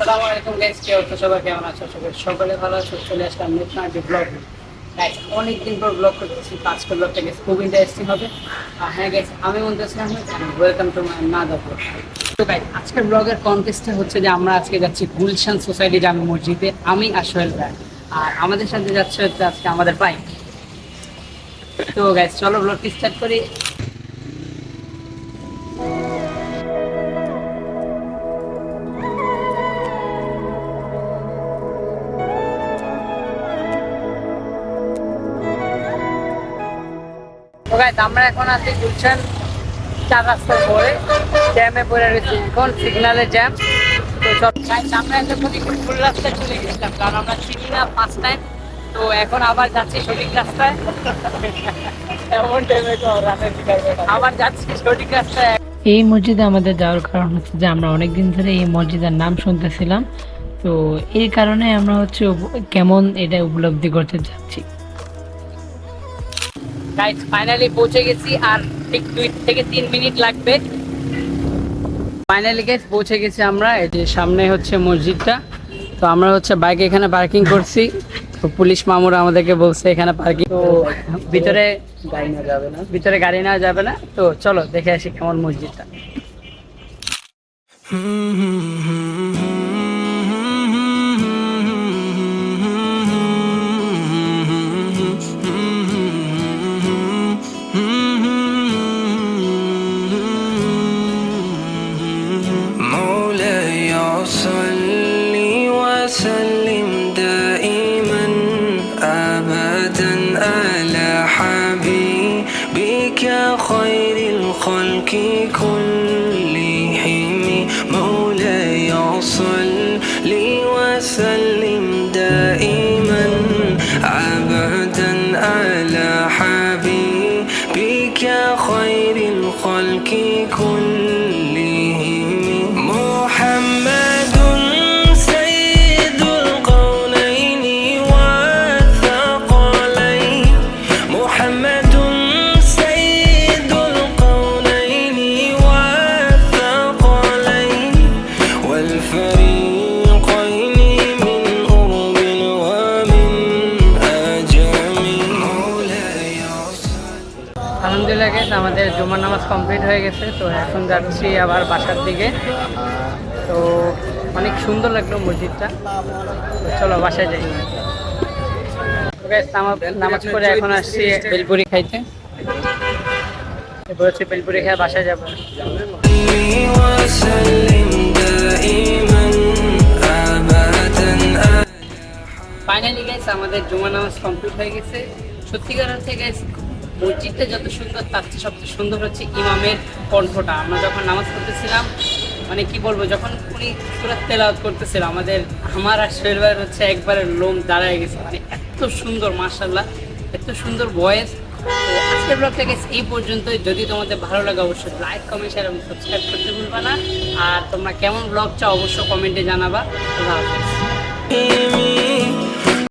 আসসালামু আলাইকুম গাইস সবাই কেমন আছো? সবাই ভালো আছো। চলে আসলাম নতুন ব্লগ গাইস অনেকদিন পর ব্লগ করতেছি। আজকের ব্লগটা গেছে খুব ইন্টারেস্টিং হবে। আর হ্যাঁ আমি মন্তেছিলাম ওয়েলকাম টু মাই নাদা ব্লগ তো আজকের ব্লগের কনটেস্টটা হচ্ছে যে আমরা আজকে যাচ্ছি গুলশান সোসাইটি জামে মসজিদে। আমি আর ভাই। আর আমাদের সাথে যাচ্ছে হচ্ছে আজকে আমাদের বাইক তো গাইস চলো ব্লগটি স্টার্ট করি। তো আমরা এখন আছি গুলশান চার রাস্তার পরে জ্যামে পড়ে রয়েছি এখন সিগনালে জ্যাম তো সব আমরা একটা প্রতিকূল ফুল রাস্তায় চলে গেছিলাম কারণ আমরা চিনি না ফার্স্ট টাইম তো এখন আবার যাচ্ছি সঠিক রাস্তায়। এমন টাইমে তো আবার যাচ্ছি সঠিক রাস্তায়। এই মসজিদে আমাদের যাওয়ার কারণ হচ্ছে যে আমরা অনেকদিন ধরে এই মসজিদের নাম শুনতেছিলাম। তো এই কারণে আমরা হচ্ছে কেমন এটা উপলব্ধি করতে যাচ্ছি গাইজ ফাইনালি পৌঁছে গেছি আর ঠিক দুই থেকে তিন মিনিট লাগবে। ফাইনালি গাইজ পৌঁছে গেছি আমরা। এই যে সামনে হচ্ছে মসজিদটা। তো আমরা হচ্ছে বাইক এখানে পার্কিং করছি। তো পুলিশ মামুরা আমাদেরকে বলছে এখানে পার্কিং তো ভিতরে গাড়ি নেওয়া যাবে না ভিতরে গাড়ি নেওয়া যাবে না। তো চলো, দেখে আসি কেমন মসজিদটা। হুম হুম। على حبيبك خير الخلق كلهم مولاي صل وسلم دائما أبدا على حبيبك خير الخلق كلهم লাগে আমাদের জুমার নামাজ কমপ্লিট হয়ে গেছে, তো এখন যাচ্ছি আবার বাসার দিকে। তো অনেক সুন্দর লাগল মসজিদটা। চলো বাসায় যাই। নামাজ করে এখন আসছি বেলপুরি খাইতে। এরপর হচ্ছে বেলপুরি খেয়ে বাসায় যাব। ফাইনালি গেছে আমাদের জুমা নামাজ কমপ্লিট হয়ে গেছে। সত্যিকার হচ্ছে গেছে মসজিদটা যত সুন্দর, তার চেয়ে সবচেয়ে সুন্দর হচ্ছে ইমামের কণ্ঠটা। আমরা যখন নামাজ পড়তেছিলাম মানে কি বলব, যখন উনি সুরাত তেলাওয়াত করতেছিল, আমাদের, আমার আর সোহেল হচ্ছে একবারে লোম দাঁড়ায় গেছে। মানে এত সুন্দর মার্শাল্লাহ এত সুন্দর ভয়েস আজকের ব্লগটা গেছে এই পর্যন্তই। যদি তোমাদের ভালো লাগে, অবশ্যই লাইক কমেন্ট শেয়ার এবং সাবস্ক্রাইব করতে ভুলবা না। আর তোমরা কেমন ব্লগ চাও, অবশ্যই কমেন্টে জানাবা। আল্লাহ হাফেজ।